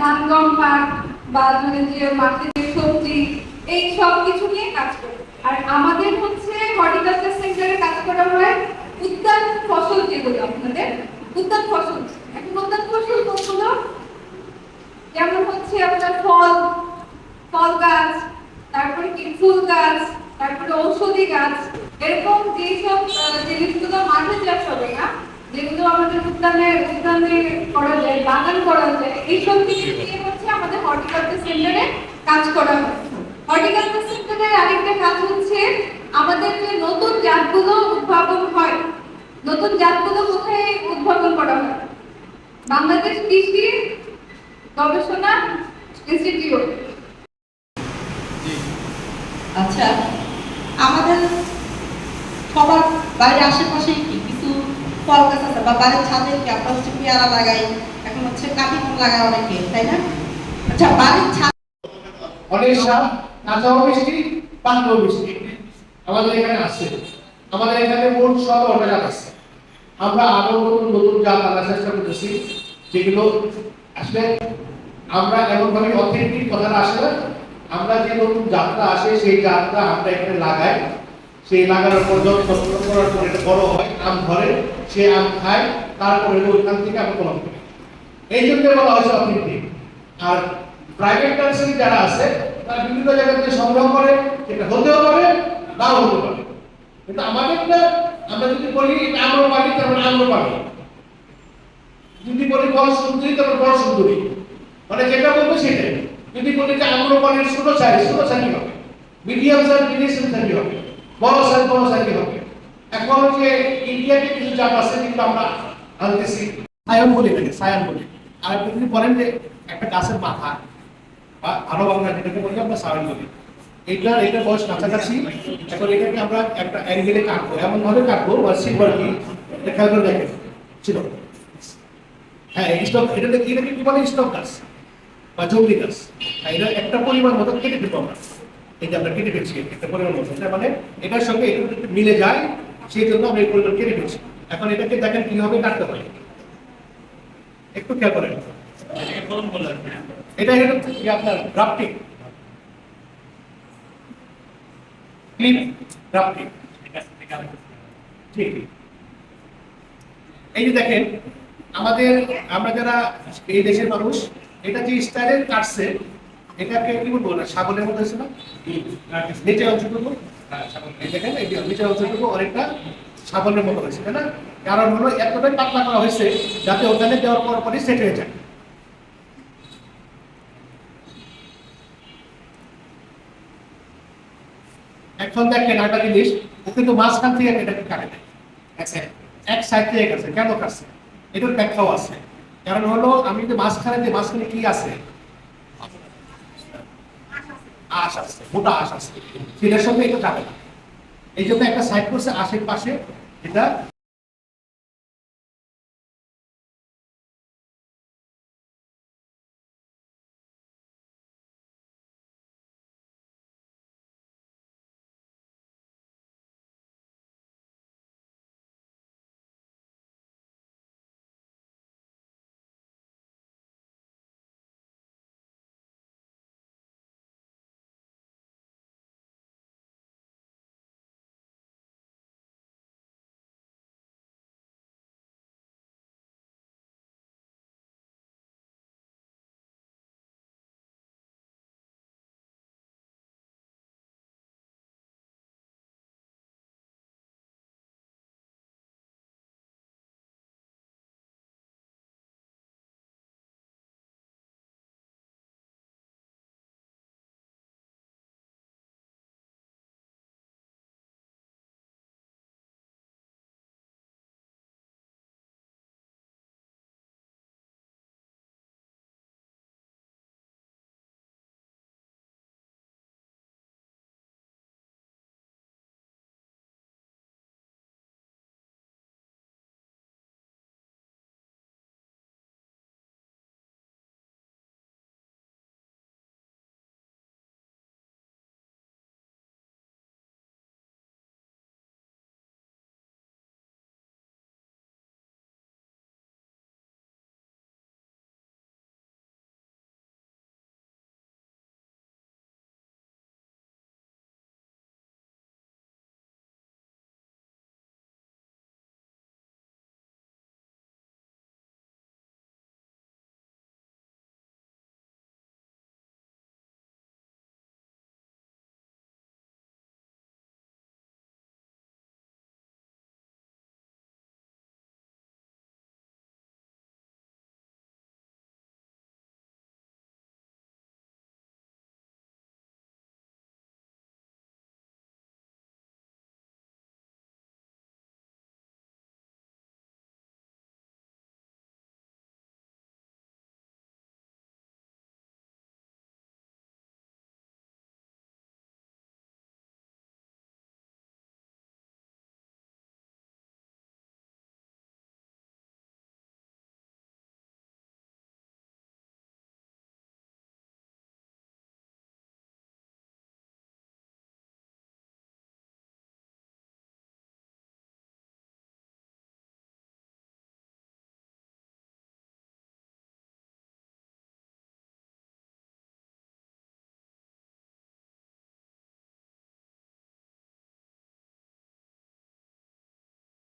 ধান গম পাট বা ধরেন যে মাঠে যে সবজি, এই সব কিছু নিয়ে কাজ করে। আর আমাদের হচ্ছে হর্টিকালচার সেন্টারে কাজ করা হয় উদ্যান ফসল যেগুলো আপনাদের উদ্যান ফসল। এখন উদ্যান ফসল কোনগুলো? যেমন হচ্ছে আপনার ফল ফল গাছ, তারপরে কি ফুল গাছ, তারপরে ঔষধি গাছ, এরকম যেসব জিনিসগুলো মাঠে চাষ হবে না, যেগুলো আমাদের উদ্যানে উদ্যানে করা যায়, বাগান করা যায়, এইসব কিছু নিয়ে হচ্ছে আমাদের সেন্টারে কাজ করা হয়। হর্টিকালচার সেন্টারের আরেকটা কাজ হচ্ছে আমাদের যে নতুন জাতগুলো উদ্ভাবন হয় নতুন জাতগুলো কোথায় উদ্ভাবন করা হয়? বাংলাদেশ কৃষি গবেষণা ইনস্টিটিউট আচ্ছা আমাদের সবার বাড়ির আশেপাশে কি কিছু ফল গাছ আছে? বা বাড়ির ছাদে কি আমরা হচ্ছে পেয়ারা লাগাই এখন হচ্ছে কাঠি ফল লাগাই অনেকে তাই না? অনেক সাপ কাঁচাও মিষ্টি মিষ্টি। আমাদের এখানে আছে। আমাদের এখানে মোট সব অর্ডার আছে। আমরা আরও নতুন নতুন জাত আনার চেষ্টা করতেছি, যেগুলো আসলে আমরা এমন ভাবে অথেন্টিক কথাটা আসে না। আমরা যে নতুন জাতটা আসে, সেই জাতটা আমরা এখানে লাগাই। সেই লাগানোর পর যত্ন করার পর এটা বড় হয়, আম ধরে, সে আম খায়, তারপরে ওইখান থেকে আমরা কলম করি। এই জন্য বলা হয়েছে অথেন্টিক আর প্রাইভেট নার্সারি যারা আছে, তারা বিভিন্ন জায়গা থেকে সংগ্রহ করে, সেটা হতেও পারে, নাও হতে পারে। কিন্তু আমাদেরটা, আমরা যদি বলি আমরা পারি তারপরে আমরা পারি যদি বলি বড় সুন্দরী তারপর বড় সুন্দরী। মানে যেটা বলব সেটাই। যদি বলি যে আমরা পারি ছোট সাইজ ছোট সাইজ হবে। মিডিয়াম সাইজ মিডিয়াম সাইজ হবে। বড় সাইজ বড় সাইজ হবে। এখন যে ইন্ডিয়াতে কিছু জাত আছে কিন্তু আমরা আনতেছি, সায়ন বলি সায়ন বলি। আর যদি বলেন যে একটা গাছের মাথা আরও বাংলা যেটাকে বলি আমরা সায়ন বলি এটা এটা বয়স কাছাকাছি। এখন এটাকে আমরা একটা অ্যাঙ্গেলে কাটবো। এমন ভাবে কাটবো, বা সিলভার কি খেয়াল করে দেখেন। ছিল। হ্যাঁ স্টক এটা এটাকে কি বলে স্টক গাছ, বা জঙ্গলি গাছ। এটা একটা পরিমাণ মতো কেটে ফেলব আমরা। যে আমরা কেটে ফেলছি, একটা পরিমাণ মতো। তার মানে এটার সঙ্গে এটা মিলে যায়, সেই জন্য আমরা এই পরিমাণ কেটে ফেলছি। এখন এটাকে দেখেন কীভাবে কাটতে হয়। একটু খেয়াল করেন। এটা আপনার এই যে দেখেন, আমাদের, আমরা যারা এই দেশের মানুষ, এটা যে কাটছে, এটাকে কি বলব না ছাগলের মতো হয়েছে না? নিচের অংশটুকু দেখেন নিচের অংশটুকু অনেকটা ছাগলের মতো হয়েছে, তাই না? কারণ হলো, এতটাই পাতলা করা হয়েছে, যাতে ওখানে দেওয়ার পর পরই সেট হয়ে যায়। এখন দেখেন একটা জিনিস ও কিন্তু মাঝখান থেকে এটাকে কাটে আচ্ছা এক সাইড থেকে গেছে কেন কাটছে? এটার ব্যাখ্যাও আছে। কারণ হলো, আমি যদি মাঝখানে যে মাঝখানে কি আছে? আশ আছে, মোটা আশ আছে। সেটার সঙ্গে এটা যাবে না। এই জন্য একটা সাইড করছে আশেপাশে এটা